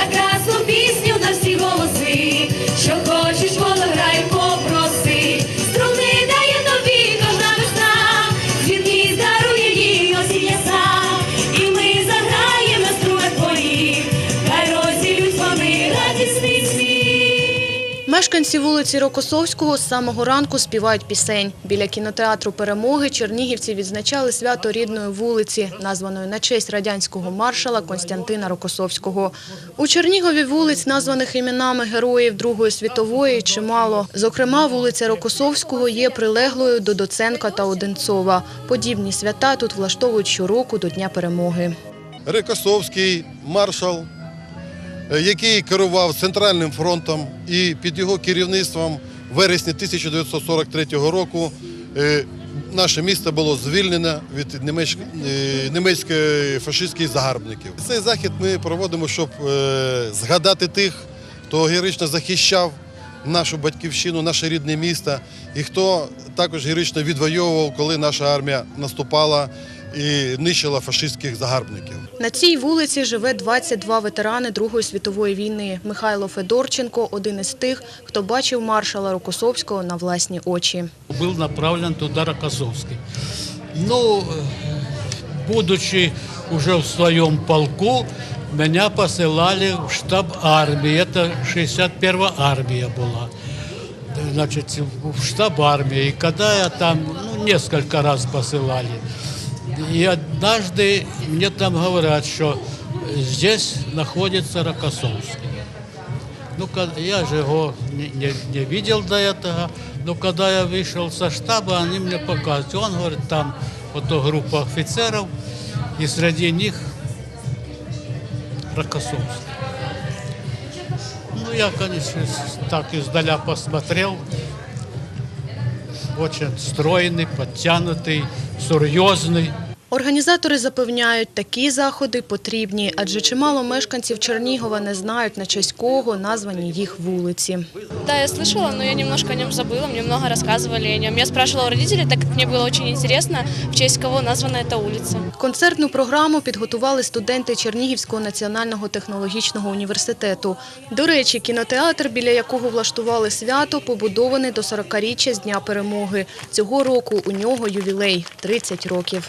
Instagram. Мешканці вулиці Рокосовського з самого ранку співають пісень. Біля кінотеатру «Перемоги» чернігівці відзначали свято рідної вулиці, названої на честь радянського маршала Константина Рокосовського. У Чернігові вулиць, названих іменами героїв Другої світової, чимало. Зокрема, вулиця Рокосовського є прилеглою до Доценка та Одинцова. Подібні свята тут влаштовують щороку до Дня перемоги. Рикосовський маршал, який керував Центральним фронтом і під його керівництвом в вересні 1943 року е, наше місто було звільнено від німеч- е, німецьких фашистських загарбників. Цей захід ми проводимо, щоб е, згадати тих, хто героїчно захищав нашу батьківщину, наше рідне місто, і хто також героїчно відвоював, коли наша армія наступала і нищила фашистських загарбників. На цій вулиці живе 22 ветерани Другої світової війни. Михайло Федорченко – один із тих, хто бачив маршала Рокосовського на власні очі. был направлен туда Рокоссовский. Ну, э, будучи уже в своем полку, меня посылали в штаб армии. Это 61-я армия была. Значит, в штаб армии. И когда я там, ну, несколько раз посылали. И однажды мне там говорят, что здесь находится Рокоссовский. Ну, ка- я же его не, не- не видел до этого, но когда я вышел со штаба, они мне показывают. Он говорит, там вот то группа офицеров, и среди них Рокоссовский. Ну, я, конечно, с- так издаля посмотрел. Очень стройный, подтянутый, серьезный. Організатори запевняють, такі заходи потрібні, адже чимало мешканців Чернігова не знають, на честь кого названі їх вулиці. Да, я слышала, но я немножко о нем забыла. Мне много рассказывали о нем. Я спрашивала у родителей, так как мне было очень интересно, в честь кого названа эта улица. Концертну програму підготували студенти Чернігівського національного технологічного університету. До речі, кінотеатр, біля якого влаштували свято, побудований до 40-річчя з Дня перемоги. Цього року у нього ювілей – 30 років.